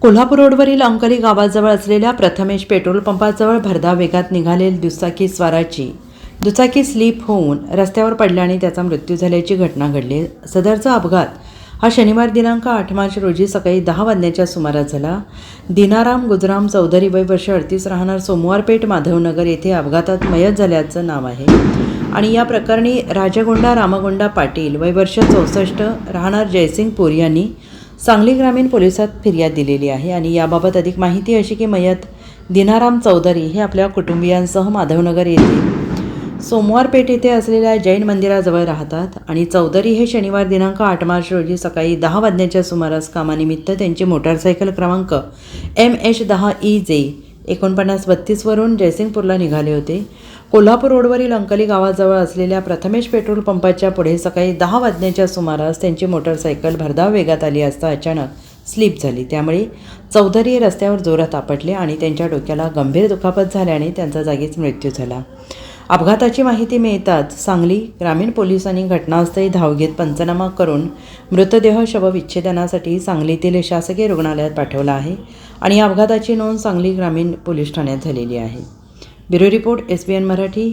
कोल्हापूर रोडवरील अंकली गावाजवळ असलेल्या प्रथमेश पेट्रोल पंपाजवळ भरधाव वेगात निघालेली दुचाकी स्वाराची दुचाकी स्लीप होऊन रस्त्यावर पडल्याने त्याचा मृत्यू झाल्याची घटना घडली. सदरचा अपघात हा शनिवार दिनांक आठ मार्च रोजी सकाळी दहा वाजण्याच्या सुमारास झाला. दिनाराम गुजराम चौधरी वय वर्ष अडतीस राहणार सोमवारपेठ माधवनगर येथे अपघातात मयत झाल्याचं नाव आहे. आणि या प्रकरणी राजगोंडा रामगोंडा पाटील वय वर्ष चौसष्ट राहणार जयसिंगपूर यांनी सांगली ग्रामीण पोलिसात फिर्याद दिलेली आहे आणि याबाबत अधिक माहिती अशी की मयत दिनाराम चौधरी हे आपल्या कुटुंबियांसह माधवनगर येथे सोमवार पेठ येथे असलेल्या जैन मंदिराजवळ राहतात आणि चौधरी हे शनिवार दिनांक आठ मार्च रोजी सकाळी दहा वाजण्याच्या सुमारास कामानिमित्त त्यांची मोटारसायकल क्रमांक एम एच दहा ई जे एकोणपन्नास बत्तीसवरून जयसिंगपूरला निघाले होते. कोल्हापूर रोडवरील अंकली गावाजवळ असलेल्या प्रथमेश पेट्रोल पंपाच्या पुढे सकाळी दहा वाजण्याच्या सुमारास त्यांची मोटारसायकल भरधाव वेगात आली असता अचानक स्लिप झाली. त्यामुळे चौधरी रस्त्यावर जोरात आपटले आणि त्यांच्या डोक्याला गंभीर दुखापत झाल्याने त्यांचा जागीच मृत्यू झाला. अपघाताची माहिती मिळताच सांगली ग्रामीण पोलिसांनी घटनास्थळी धाव घेत पंचनामा करून मृतदेह शवविच्छेदनासाठी सांगलीतील शासकीय रुग्णालयात पाठवला आहे आणि या अपघाताची नोंद सांगली ग्रामीण पोलीस ठाण्यात झालेली आहे. Bureau report S B N Marathi.